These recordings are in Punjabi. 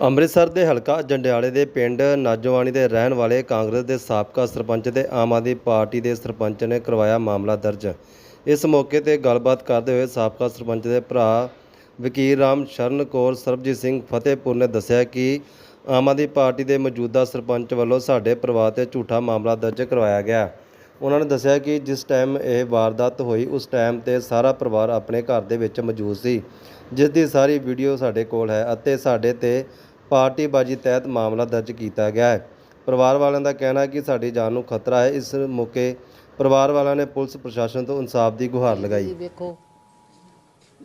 ਅੰਮ੍ਰਿਤਸਰ ਦੇ ਹਲਕਾ ਜੰਡਿਆਲੇ ਦੇ ਪਿੰਡ ਨਾਜੋਵਾਨੀ ਦੇ ਰਹਿਣ ਵਾਲੇ ਕਾਂਗਰਸ ਦੇ ਸਾਬਕਾ ਸਰਪੰਚ ਤੇ ਆਮ ਆਦਮੀ ਪਾਰਟੀ ਦੇ ਸਰਪੰਚ ਨੇ ਕਰਵਾਇਆ ਮਾਮਲਾ ਦਰਜ। ਇਸ ਮੌਕੇ ਤੇ ਗੱਲਬਾਤ ਕਰਦੇ ਹੋਏ ਸਾਬਕਾ ਸਰਪੰਚ ਦੇ ਭਰਾ ਵਕੀਲ ਰਾਮ ਸ਼ਰਨ ਕੌਰ, ਸਰਬਜੀਤ ਸਿੰਘ ਫਤਿਹਪੁਰ ਨੇ ਦੱਸਿਆ ਕਿ ਆਮ ਆਦਮੀ ਪਾਰਟੀ ਦੇ ਮੌਜੂਦਾ ਸਰਪੰਚ ਵੱਲੋਂ ਸਾਡੇ ਪਰਿਵਾਰ ਤੇ ਝੂਠਾ ਮਾਮਲਾ ਦਰਜ ਕਰਵਾਇਆ ਗਿਆ। ਉਹਨਾਂ ਨੇ ਦੱਸਿਆ ਕਿ ਜਿਸ ਟਾਈਮ ਇਹ ਵਾਰਦਾਤ ਹੋਈ, ਉਸ ਟਾਈਮ ਤੇ ਸਾਰਾ ਪਰਿਵਾਰ ਆਪਣੇ ਘਰ ਦੇ ਵਿੱਚ ਮੌਜੂਦ ਸੀ। ਜਿਸ ਦੀ ਸਾਰੀ ਵੀਡੀਓ ਸਾਡੇ ਕੋਲ ਹੈ ਅਤੇ ਸਾਡੇ ਤੇ ਪਾਰਟੀਬਾਜ਼ੀ ਤਹਿਤ ਮਾਮਲਾ ਦਰਜ ਕੀਤਾ ਗਿਆ ਹੈ। ਪਰਿਵਾਰ ਵਾਲਿਆਂ ਦਾ ਕਹਿਣਾ ਹੈ ਕਿ ਸਾਡੀ ਜਾਨ ਨੂੰ ਖਤਰਾ ਹੈ। ਇਸ ਮੌਕੇ ਪਰਿਵਾਰ ਵਾਲਿਆਂ ਨੇ ਪੁਲਿਸ ਪ੍ਰਸ਼ਾਸਨ ਤੋਂ ਇਨਸਾਫ ਦੀ ਗੁਹਾਰ ਲਗਾਈ। ਵੇਖੋ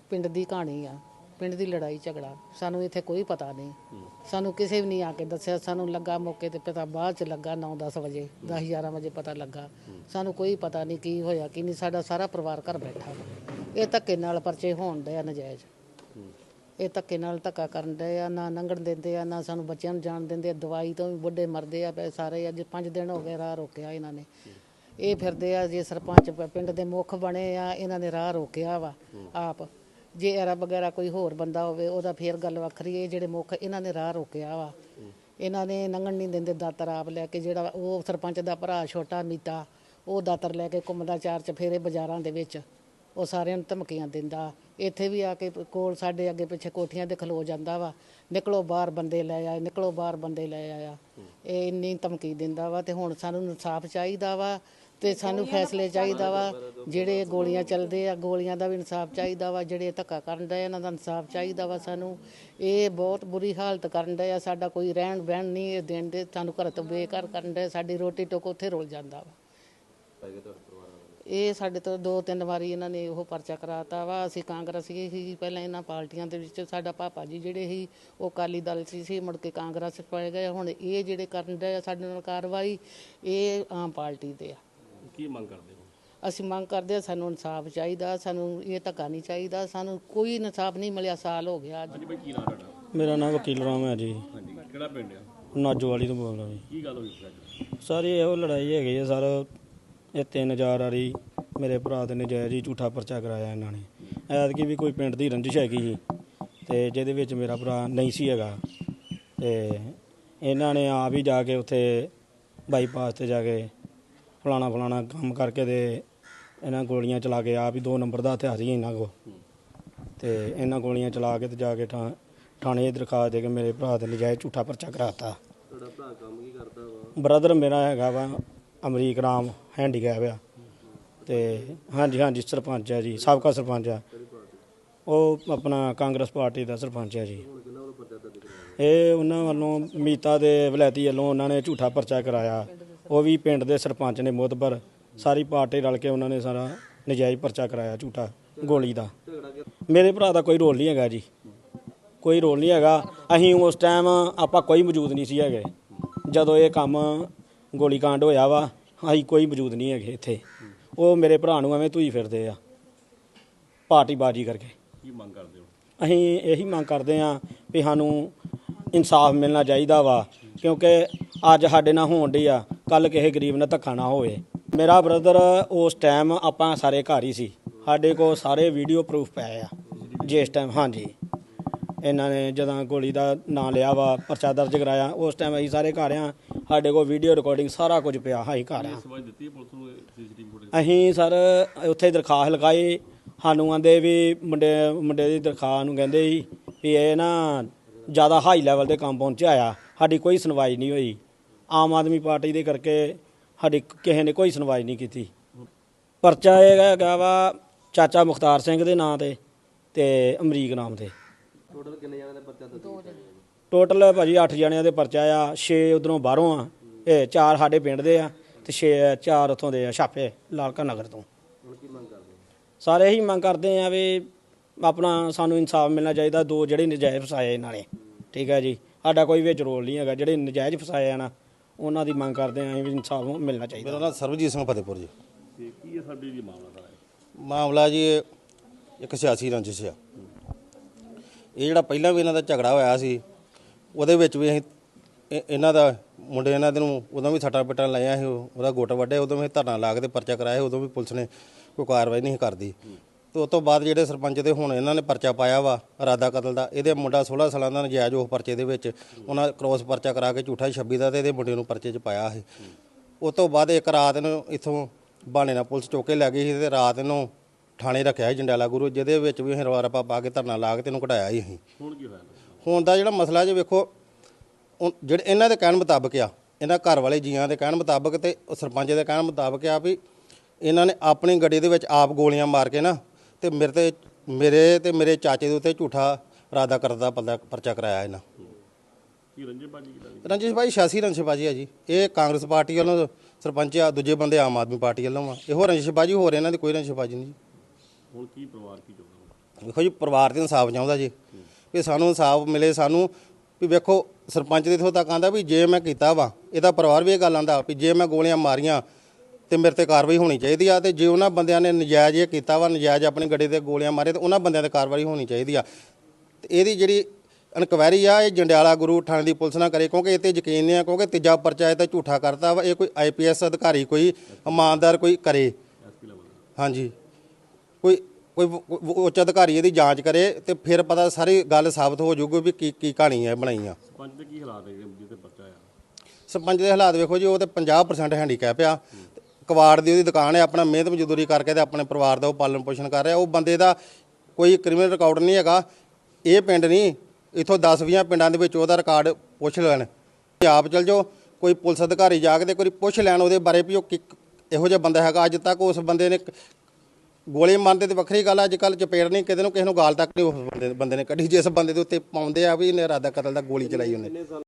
ਪਿੰਡ ਦੀ ਕਹਾਣੀ ਆ ਪਿੰਡ ਦੀ ਲੜਾਈ ਝਗੜਾ ਸਾਨੂੰ ਇੱਥੇ ਕੋਈ ਪਤਾ ਨਹੀਂ। ਸਾਨੂੰ ਕਿਸੇ ਵੀ ਨਹੀਂ ਆ ਕੇ ਦੱਸਿਆ। ਸਾਨੂੰ ਲੱਗਾ ਮੌਕੇ ਤੇ ਪਤਾ ਬਾਅਦ ਚ ਲੱਗਾ 9-10 ਵਜੇ 10-11 ਵਜੇ ਪਤਾ ਲੱਗਾ। ਸਾਨੂੰ ਕੋਈ ਪਤਾ ਨਹੀਂ ਕੀ ਹੋਇਆ ਕੀ ਨਹੀਂ। ਸਾਡਾ ਸਾਰਾ ਪਰਿਵਾਰ ਘਰ ਬੈਠਾ। ਇਹ ਧੱਕੇ ਨਾਲ ਪਰਚੇ ਹੋਣ ਆ ਨਜਾਇਜ਼। ਇਹ ਧੱਕੇ ਨਾਲ ਧੱਕਾ ਕਰਨ ਡਏ ਆ, ਨਾ ਲੰਘਣ ਦਿੰਦੇ ਆ, ਨਾ ਸਾਨੂੰ ਬੱਚਿਆਂ ਨੂੰ ਜਾਣ ਦਿੰਦੇ ਆ, ਦਵਾਈ ਤੋਂ ਵੀ ਬੁੱਢੇ ਮਰਦੇ ਆ ਪਏ ਸਾਰੇ, ਅੱਜ 5 ਦਿਨ ਹੋ ਗਏ ਰਾਹ ਰੋਕਿਆ ਇਹਨਾਂ ਨੇ। ਇਹ ਫਿਰਦੇ ਆ ਜੇ ਸਰਪੰਚ ਪਿੰਡ ਦੇ ਮੁੱਖ ਬਣੇ ਆ, ਇਹਨਾਂ ਨੇ ਰਾਹ ਰੋਕਿਆ ਵਾ, ਆਪ। ਜੇ ਐਰਾ ਵਗੈਰਾ ਕੋਈ ਹੋਰ ਬੰਦਾ ਹੋਵੇ, ਉਹਦਾ ਫੇਰ ਗੱਲ ਵੱਖਰੀ ਹੈ ਜਿਹੜੇ ਮੁੱਖ ਇਹਨਾਂ ਨੇ ਰਾਹ ਰੋਕਿਆ ਵਾ। ਇਹਨਾਂ ਨੇ ਲੰਘਣ ਨਹੀਂ ਦਿੰਦੇ ਦਾਤਰ ਆਪ ਲੈ ਕੇ, ਜਿਹੜਾ ਉਹ ਸਰਪੰਚ ਦਾ ਭਰਾ ਛੋਟਾ ਮੀਤਾ, ਉਹ ਦਾਤਰ ਲੈ ਕੇ ਘੁੰਮਦਾ ਚਾਰ ਚਫੇਰੇ ਬਾਜ਼ਾਰਾਂ ਦੇ ਵਿੱਚ। ਉਹ ਸਾਰਿਆਂ ਨੂੰ ਧਮਕੀਆਂ ਦਿੰਦਾ। ਇੱਥੇ ਵੀ ਆ ਕੇ ਕੋਲ ਸਾਡੇ ਅੱਗੇ ਪਿੱਛੇ ਕੋਠੀਆਂ ਤੇ ਖਲੋ ਜਾਂਦਾ ਵਾ। ਨਿਕਲੋ ਬਾਹਰ ਬੰਦੇ ਲੈ ਆਏ ਨਿਕਲੋ ਬਾਹਰ ਬੰਦੇ ਲੈ ਆਇਆ। ਇਹ ਇੰਨੀ ਧਮਕੀ ਦਿੰਦਾ ਵਾ ਤੇ ਹੁਣ ਸਾਨੂੰ ਇਨਸਾਫ ਚਾਹੀਦਾ ਵਾ ਤੇ ਸਾਨੂੰ ਫੈਸਲੇ ਚਾਹੀਦਾ ਵਾ। ਜਿਹੜੇ ਗੋਲੀਆਂ ਚੱਲਦੇ ਆ ਗੋਲੀਆਂ ਦਾ ਵੀ ਇਨਸਾਫ ਚਾਹੀਦਾ ਵਾ। ਜਿਹੜੇ ਧੱਕਾ ਕਰਨ ਦਾ ਇਹਨਾਂ ਦਾ ਇਨਸਾਫ ਚਾਹੀਦਾ ਵਾ ਸਾਨੂੰ। ਇਹ ਬਹੁਤ ਬੁਰੀ ਹਾਲਤ ਕਰਨ ਦਾ ਆ। ਸਾਡਾ ਕੋਈ ਰਹਿਣ ਬਹਿਣ ਨਹੀਂ ਇਹ ਦੇਣ ਦੇ। ਸਾਨੂੰ ਘਰ ਤੋਂ ਬੇਘਰ ਕਰਨ ਦਾ ਸਾਡੀ ਰੋਟੀ ਟੋਕ ਉੱਥੇ ਰੁਲ ਜਾਂਦਾ ਵਾ। ਇਹ ਸਾਡੇ ਤੋਂ ਦੋ ਤਿੰਨ ਵਾਰੀ ਇਹਨਾਂ ਨੇ ਉਹ ਪਰਚਾ ਕਰਾਤਾ ਵਾ। ਅਸੀਂ ਕਾਂਗਰਸੀ ਸੀ ਪਹਿਲਾਂ ਇਹਨਾਂ ਪਾਰਟੀਆਂ ਦੇ ਵਿੱਚ ਸਾਡਾ ਪਾਪਾ ਜੀ ਜਿਹੜੇ ਸੀ ਉਹ ਅਕਾਲੀ ਦਲ 'ਚ ਸੀ ਮੁੜ ਕੇ ਕਾਂਗਰਸ 'ਚ ਪੈ ਗਏ। ਹੁਣ ਇਹ ਜਿਹੜੇ ਕਰਨ ਦੇ ਸਾਡੇ ਨਾਲ ਕਾਰਵਾਈ ਇਹ ਆਮ ਪਾਰਟੀ ਦੇ ਆ। ਕੀ ਮੰਗ ਕਰਦੇ ਹੋ? ਅਸੀਂ ਮੰਗ ਕਰਦੇ ਆ ਸਾਨੂੰ ਇਨਸਾਫ ਚਾਹੀਦਾ ਸਾਨੂੰ ਇਹ ਧੱਕਾ ਨਹੀਂ ਚਾਹੀਦਾ ਸਾਨੂੰ ਕੋਈ ਇਨਸਾਫ ਨਹੀਂ ਮਿਲਿਆ ਸਾਲ ਹੋ ਗਿਆ ਅੱਜ। ਹਾਂਜੀ ਭਾਈ ਕੀ ਨਾਮ ਤੁਹਾਡਾ? ਮੇਰਾ ਨਾਮ ਵਕੀਲ ਰਾਮ ਹੈ ਜੀ। ਹਾਂਜੀ ਕਿਹੜਾ ਪਿੰਡ ਆ? ਨਾਜੋ ਵਾਲੀ ਤੋਂ ਬੋਲਦਾ ਜੀ। ਕੀ ਗੱਲ ਹੋਈ ਸੀ ਅੱਜ? ਸਾਰੀ ਇਹੋ ਲੜਾਈ ਹੈਗੀ ਹੈ ਸਰ ਇਹ 3000 ਵਾਰੀ ਮੇਰੇ ਭਰਾ ਤੇ ਨਜਾਇਜ਼ ਹੀ ਝੂਠਾ ਪਰਚਾ ਕਰਾਇਆ ਇਹਨਾਂ ਨੇ। ਐਤਕੀ ਵੀ ਕੋਈ ਪਿੰਡ ਦੀ ਰੰਜਿਸ਼ ਹੈਗੀ ਸੀ ਤੇ ਜਿਹਦੇ ਵਿੱਚ ਮੇਰਾ ਭਰਾ ਨਹੀਂ ਸੀ ਹੈਗਾ। ਤੇ ਇਹਨਾਂ ਨੇ ਆਪ ਹੀ ਜਾ ਕੇ ਉੱਥੇ ਬਾਈਪਾਸ ਤੇ ਜਾ ਕੇ ਫਲਾਣਾ ਫਲਾਣਾ ਕੰਮ ਕਰਕੇ ਤੇ ਇਹਨਾਂ ਗੋਲੀਆਂ ਚਲਾ ਕੇ ਆਪ ਹੀ ਦੋ ਨੰਬਰ ਦਾ ਹਥਿਆਰ ਸੀ ਇਹਨਾਂ ਕੋ ਤੇ ਇਹਨਾਂ ਗੋਲੀਆਂ ਚਲਾ ਕੇ ਤੇ ਜਾ ਕੇ ਥਾਣੇ ਦਰਖਾਸਤ ਦੇ ਕੇ ਮੇਰੇ ਭਰਾ ਤੇ ਨਜਾਇਜ਼ ਝੂਠਾ ਪਰਚਾ ਕਰਾਤਾ। ਤੁਹਾਡਾ ਭਰਾ ਕੰਮ ਕੀ ਕਰਦਾ ਵਾ? ਬ੍ਰਦਰ ਮੇਰਾ ਹੈਗਾ ਵਾ ਅਮਰੀਕ ਰਾਮ ਹੈਂਡੀਕੈਪ ਆ। ਤੇ ਹਾਂਜੀ ਹਾਂਜੀ, ਸਰਪੰਚ ਹੈ ਜੀ, ਸਾਬਕਾ ਸਰਪੰਚ ਆ। ਉਹ ਆਪਣਾ ਕਾਂਗਰਸ ਪਾਰਟੀ ਦਾ ਸਰਪੰਚ ਹੈ ਜੀ। ਇਹ ਉਹਨਾਂ ਵੱਲੋਂ ਮੀਤਾ ਦੇ ਵਲੈਤੀ ਵੱਲੋਂ ਉਹਨਾਂ ਨੇ ਝੂਠਾ ਪਰਚਾ ਕਰਾਇਆ। ਉਹ ਵੀ ਪਿੰਡ ਦੇ ਸਰਪੰਚ ਨੇ ਮੋਦਬਰ ਸਾਰੀ ਪਾਰਟੀ ਰਲ ਕੇ ਉਹਨਾਂ ਨੇ ਸਾਰਾ ਨਜਾਇਜ਼ ਪਰਚਾ ਕਰਾਇਆ ਝੂਠਾ, ਗੋਲੀ ਦਾ। ਮੇਰੇ ਭਰਾ ਦਾ ਕੋਈ ਰੋਲ ਨਹੀਂ ਹੈਗਾ ਜੀ। ਕੋਈ ਰੋਲ ਨਹੀਂ ਹੈਗਾ। ਅਸੀਂ ਉਸ ਟਾਈਮ ਆਪਾਂ ਕੋਈ ਮੌਜੂਦ ਨਹੀਂ ਸੀ ਹੈਗੇ। ਜਦੋਂ ਇਹ ਕੰਮ ਗੋਲੀ ਕਾਂਡ ਹੋਇਆ ਵਾ ਅਸੀਂ ਕੋਈ ਮੌਜੂਦ ਨਹੀਂ ਹੈਗੇ ਇੱਥੇ। ਉਹ ਮੇਰੇ ਭਰਾ ਨੂੰ ਐਵੇਂ ਧੂਈ ਫਿਰਦੇ ਆ ਪਾਰਟੀ ਬਾਜੀ ਕਰਕੇ। ਕੀ ਮੰਗ ਕਰਦੇ ਹੋ? ਅਸੀਂ ਇਹੀ ਮੰਗ ਕਰਦੇ ਆ ਵੀ ਸਾਨੂੰ ਇਨਸਾਫ ਮਿਲਣਾ ਚਾਹੀਦਾ ਵਾ ਕਿਉਂਕਿ ਅੱਜ ਸਾਡੇ ਨਾਲ ਹੋਣ ਡਈ ਆ ਕੱਲ ਕਿਸੇ ਗਰੀਬ ਨਾਲ ਧੱਕਾ ਨਾ ਹੋਵੇ। ਮੇਰਾ ਬ੍ਰਦਰ ਉਸ ਟਾਈਮ ਆਪਾਂ ਸਾਰੇ ਘਰ ਹੀ ਸੀ ਸਾਡੇ ਕੋਲ ਸਾਰੇ ਵੀਡੀਓ ਪ੍ਰੂਫ ਪਏ ਆ ਜਿਸ ਟਾਈਮ ਹਾਂਜੀ। ਇਹਨਾਂ ਨੇ ਜਦੋਂ ਗੋਲੀ ਦਾ ਨਾਂ ਲਿਆ ਵਾ ਪਰਚਾ ਦਰਜ ਕਰਾਇਆ ਉਸ ਟਾਈਮ ਅਸੀਂ ਸਾਰੇ ਘਰ ਆ ਸਾਡੇ ਕੋਲ ਵੀਡੀਓ ਰਿਕਾਰਡਿੰਗ ਸਾਰਾ ਕੁਝ ਪਿਆ ਹਾਈ ਘਰ ਆ। ਸਵਾਲ ਦਿੱਤੀ ਹੈ ਪੁਲਿਸ ਨੂੰ ਸੀਸੀਟੀਵੀ ਫੁਟੇਜ ਅਸੀਂ ਸਰ ਉੱਥੇ ਦਰਖਾਸਤ ਲਗਾਈ। ਸਾਨੂੰ ਆਂਦੇ ਵੀ ਮੁੰਡੇ ਮੁੰਡੇ ਦੀ ਦਰਖਾਸਤ ਨੂੰ ਕਹਿੰਦੇ ਸੀ ਵੀ ਇਹ ਨਾ ਜ਼ਿਆਦਾ ਹਾਈ ਲੈਵਲ ਦੇ ਕੰਮ ਪਹੁੰਚਿਆ ਆ ਸਾਡੀ ਕੋਈ ਸੁਣਵਾਈ ਨਹੀਂ ਹੋਈ। ਆਮ ਆਦਮੀ ਪਾਰਟੀ ਦੇ ਕਰਕੇ ਸਾਡੀ ਕਿਸੇ ਨੇ ਕੋਈ ਸੁਣਵਾਈ ਨਹੀਂ ਕੀਤੀ। ਪਰਚਾ ਇਹ ਹੈਗਾ ਵਾ ਚਾਚਾ ਮੁਖਤਾਰ ਸਿੰਘ ਦੇ ਨਾਂ ਤੇ ਤੇ ਅਮਰੀਕ ਨਾਮ ਤੇ ਟੋਟਲ ਕਿੰਨੇ ਜਣਾਂ ਦੇ ਪਰਚਾ ਦਰਜ ਟੋਟਲ ਭਾਜੀ 8 ਜਣਿਆਂ ਦੇ ਪਰਚਾ ਆ 6 ਉਧਰੋਂ ਬਾਹਰੋਂ ਆ ਇਹ 4 ਸਾਡੇ ਪਿੰਡ ਦੇ ਆ ਤੇ 6 4 ਉੱਥੋਂ ਦੇ ਆ ਛਾਪੇ ਲਾਲਕਾ ਨਗਰ ਤੋਂ। ਹੁਣ ਕੀ ਮੰਗ ਕਰਦੇ ਸਾਰੇ ਇਹੀ ਮੰਗ ਕਰਦੇ ਆ ਵੀ ਆਪਣਾ ਸਾਨੂੰ ਇਨਸਾਫ ਮਿਲਣਾ ਚਾਹੀਦਾ ਦੋ ਜਿਹੜੇ ਨਜਾਇਜ਼ ਫਸਾਏ ਇਹਨਾਂ ਨੇ ਠੀਕ ਹੈ ਜੀ। ਸਾਡਾ ਕੋਈ ਵਿੱਚ ਰੋਲ ਨਹੀਂ ਹੈਗਾ ਜਿਹੜੇ ਨਜਾਇਜ਼ ਫਸਾਏ ਆ ਨਾ ਉਹਨਾਂ ਦੀ ਮੰਗ ਕਰਦੇ ਆ ਵੀ ਇਨਸਾਫ ਮਿਲਣਾ ਚਾਹੀਦਾ। ਮੇਰਾ ਨਾਮ ਸਰਬਜੀਤ ਸਿੰਘ ਫਤਿਹਪੁਰ ਜੀ। ਕੀ ਹੈ ਸਾਡੀ ਜੀ ਮਾਮਲਾ ਦਾ ਮਾਮਲਾ ਜੀ ਇੱਕ ਸਿਆਸੀ ਰੰਜਿਸ਼ ਆ। ਇਹ ਜਿਹੜਾ ਪਹਿਲਾਂ ਵੀ ਇਹਨਾਂ ਦਾ ਝਗੜਾ ਹੋਇਆ ਸੀ ਉਹਦੇ ਵਿੱਚ ਵੀ ਅਸੀਂ ਇਹ- ਇਹਨਾਂ ਦਾ ਮੁੰਡੇ ਇਹਨਾਂ ਦੇ ਨੂੰ ਉਦੋਂ ਵੀ ਸੱਟਾਂ ਪਿੱਟਾਂ ਲਾਈਆਂ ਸੀ ਉਹ- ਉਹਦਾ ਗੁੱਟ ਵੱਢਿਆ ਉਦੋਂ ਵੀ ਧਰਨਾ ਲਾ ਕੇ ਤੇ ਪਰਚਾ ਕਰਾਇਆ ਸੀ, ਉਦੋਂ ਵੀ ਪੁਲਿਸ ਨੇ ਕੋਈ ਕਾਰਵਾਈ ਨਹੀਂ ਕਰਦੀ। ਤੇ ਉਸ ਤੋਂ ਬਾਅਦ ਜਿਹੜੇ ਸਰਪੰਚ ਦੇ ਹੁਣ ਇਹਨਾਂ ਨੇ ਪਰਚਾ ਪਾਇਆ ਵਾ ਇਰਾਦਾ ਕਤਲ ਦਾ ਇਹਦੇ ਮੁੰਡਾ 16 ਸਾਲਾਂ ਦਾ ਨਜਾਇਜ਼ ਉਹ ਪਰਚੇ ਦੇ ਵਿੱਚ ਉਹਨਾਂ ਕ੍ਰੋਸ ਪਰਚਾ ਕਰਾ ਕੇ ਝੂਠਾ 26 ਦਾ ਤੇ ਇਹਦੇ ਮੁੰਡੇ ਨੂੰ ਪਰਚੇ 'ਚ ਪਾਇਆ ਸੀ। ਉਸ ਤੋਂ ਬਾਅਦ ਇੱਕ ਰਾਤ ਨੂੰ ਇੱਥੋਂ ਬਾਣੇ ਨਾਲ ਪੁਲਿਸ ਚੁੱਕ ਕੇ ਲੈ ਗਈ ਸੀ ਤੇ ਰਾਤ ਨੂੰ ਥਾਣੇ ਰੱਖਿਆ ਸੀ ਜੰਡਾਲਾ ਗੁਰੂ ਜਿਹਦੇ ਵਿੱਚ ਵੀ ਅਸੀਂ ਰਵਾ ਰੱਪਾ ਪਾ ਕੇ ਧਰਨਾ ਲਾ ਕੇ ਤੈਨੂੰ ਕਢਾਇਆ ਸੀ ਅਸੀਂ। ਹੁਣ ਕੀ ਹੋਇਆ? ਹੁਣ ਦਾ ਜਿਹੜਾ ਮਸਲਾ ਜੇ ਵੇਖੋ ਉਹ ਜਿਹੜੇ ਇਹਨਾਂ ਦੇ ਕਹਿਣ ਮੁਤਾਬਕ ਆ ਇਹਨਾਂ ਘਰ ਵਾਲੇ ਜੀਆਂ ਦੇ ਕਹਿਣ ਮੁਤਾਬਕ ਤੇ ਉਹ ਸਰਪੰਚ ਦੇ ਕਹਿਣ ਮੁਤਾਬਕ ਆ ਵੀ ਇਹਨਾਂ ਨੇ ਆਪਣੀ ਗੱਡੀ ਦੇ ਵਿੱਚ ਆਪ ਗੋਲੀਆਂ ਮਾਰ ਕੇ ਨਾ ਤੇ ਮੇਰੇ ਤੇ ਮੇਰੇ ਤੇ ਮੇਰੇ ਚਾਚੇ ਦੇ ਉੱਤੇ ਝੂਠਾ ਇਰਾਦਾ ਕਰਦਾ ਪਰਦਾ ਪਰਚਾ ਕਰਾਇਆ ਇਹਨਾਂ। ਕੀ ਰੰਜੇ ਬਾਜੀ ਕੀਤਾ ਜੀ ਰੰਜਿਸ਼ ਭਾਈ 86 ਰੰਜਿਸ਼ ਬਾਜੀ ਆ ਜੀ। ਇਹ ਕਾਂਗਰਸ ਪਾਰਟੀ ਵੱਲੋਂ ਸਰਪੰਚ ਆ ਦੂਜੇ ਬੰਦੇ ਆਮ ਆਦਮੀ ਪਾਰਟੀ ਵੱਲੋਂ ਆ। ਇਹੋ ਰੰਜਿਸ਼ ਬਾਜੀ ਹੋਰ ਇਹਨਾਂ ਦੀ ਕੋਈ ਰੰਜਿਸ਼ ਬਾਜੀ ਨਹੀਂ ਜੀ। ਹੁਣ ਕੀ ਪਰਿਵਾਰ ਕੀ ਚਾਹੁੰਦਾ? ਵੇਖੋ ਜੀ ਪਰਿਵਾਰ ਦੇ ਇਨਸਾਫ ਚਾਹੁੰਦਾ ਜੀ। ਵੀ ਸਾਨੂੰ ਇਨਸਾਫ ਮਿਲੇ, ਸਾਨੂੰ ਵੀ ਵੇਖੋ, ਸਰਪੰਚ ਦੇ ਇਥੋਂ ਤੱਕ ਆਂਦਾ ਵੀ ਜੇ ਮੈਂ ਕੀਤਾ ਵਾ ਇਹਦਾ ਪਰਿਵਾਰ ਵੀ ਇਹ ਗੱਲ ਆਂਦਾ ਵੀ ਜੇ ਮੈਂ ਗੋਲੀਆਂ ਮਾਰੀਆਂ ਤੇ ਮੇਰੇ ਤੇ ਕਾਰਵਾਈ ਹੋਣੀ ਚਾਹੀਦੀ ਆ ਤੇ ਜੇ ਉਹਨਾਂ ਬੰਦਿਆਂ ਨੇ ਨਜਾਇਜ਼ ਇਹ ਕੀਤਾ ਵਾ, ਨਜਾਇਜ਼ ਆਪਣੀ ਗੱਡੀ ਤੇ ਗੋਲੀਆਂ ਮਾਰੇ ਤੇ ਉਹਨਾਂ ਬੰਦਿਆਂ ਤੇ ਕਾਰਵਾਈ ਹੋਣੀ ਚਾਹੀਦੀ ਆ। ਤੇ ਇਹਦੀ ਜਿਹੜੀ ਇਨਕੁਆਇਰੀ ਆ, ਇਹ ਜੰਡਿਆਲਾ ਗੁਰੂ ਥਾਣੇ ਦੀ ਪੁਲਿਸ ਨਾ ਕਰੇ, ਕਿਉਂਕਿ ਇਹ ਤੇ ਯਕੀਨ ਨਹੀਂ ਆ, ਕਿਉਂਕਿ ਤੀਜਾ ਪਰਚਾ ਇਹ ਤਾਂ ਝੂਠਾ ਕਰਤਾ ਵਾ, ਇਹ ਕੋਈ ਆਈਪੀਐਸ ਅਧਿਕਾਰੀ, ਕੋਈ ਇਮਾਨਦਾਰ ਕੋਈ ਕਰੇ। ਹਾਂਜੀ। ਕੋਈ ਕੋਈ ਉੱਚ ਅਧਿਕਾਰੀ ਇਹਦੀ ਜਾਂਚ ਕਰੇ ਤੇ ਫਿਰ ਪਤਾ ਸਾਰੀ ਗੱਲ ਸਾਬਤ ਹੋ ਜਾਊਗੀ ਵੀ ਕੀ ਕੀ ਕਹਾਣੀ ਹੈ ਬਣਾਈ ਆ। ਸਰਪੰਚ ਦੇ ਕੀ ਹਾਲਾਤ ਹੈ ਜਿਹਦੇ ਪਰਚਾ ਆ ਸਰਪੰਚ ਦੇ ਹਾਲਾਤ ਵੇਖੋ ਜੀ ਉਹ ਤੇ 50% ਹੈਂਡੀਕੈਪ ਆ। ਕਵਾੜ ਦੀ ਉਹਦੀ ਦੁਕਾਨ ਹੈ ਆਪਣਾ ਮਿਹਨਤ ਮਜ਼ਦੂਰੀ ਕਰਕੇ ਤੇ ਆਪਣੇ ਪਰਿਵਾਰ ਦਾ ਉਹ ਪਾਲਣ ਪੋਸ਼ਣ ਕਰ ਰਿਹਾ। ਉਹ ਬੰਦੇ ਦਾ ਕੋਈ ਕ੍ਰਿਮੀਨਲ ਰਿਕਾਰਡ ਨਹੀਂ ਹੈਗਾ। ਇਹ ਪਿੰਡ ਨਹੀਂ ਇਥੋਂ 10-20 ਪਿੰਡਾਂ ਦੇ ਵਿੱਚ ਉਹਦਾ ਰਿਕਾਰਡ ਪੁੱਛ ਲੈਣ। ਆਪ ਚਲ ਜਾਓ ਕੋਈ ਪੁਲਿਸ ਅਧਿਕਾਰੀ ਜਾ ਕੇ ਤੇ ਕੋਈ ਪੁੱਛ ਲੈਣ ਉਹਦੇ ਬਾਰੇ ਵੀ ਉਹ ਕਿ ਇਹੋ ਜਿਹਾ ਬੰਦਾ ਹੈਗਾ। ਅੱਜ ਤੱਕ ਉਸ ਬੰਦੇ ਨੇ ਗੋਲੀ ਮਾਰਦੇ ਤੇ ਵੱਖਰੀ ਗੱਲ ਆ, ਅੱਜ ਕੱਲ ਚਪੇੜਨੀ ਨਹੀਂ ਕਿਤੇ ਨੂੰ ਕਿਸੇ ਨੂੰ ਗਾਲ ਤੱਕ ਨਹੀਂ ਉਸ ਬੰਦੇ ਬੰਦੇ ਨੇ ਕੱਢੀ। ਜਿਸ ਬੰਦੇ ਦੇ ਉੱਤੇ ਪਾਉਂਦੇ ਆ ਵੀ ਇਹਨੇ ਇਰਾਦਾ ਕਤਲ ਦਾ ਗੋਲੀ ਚਲਾਈ ਉਹਨੇ।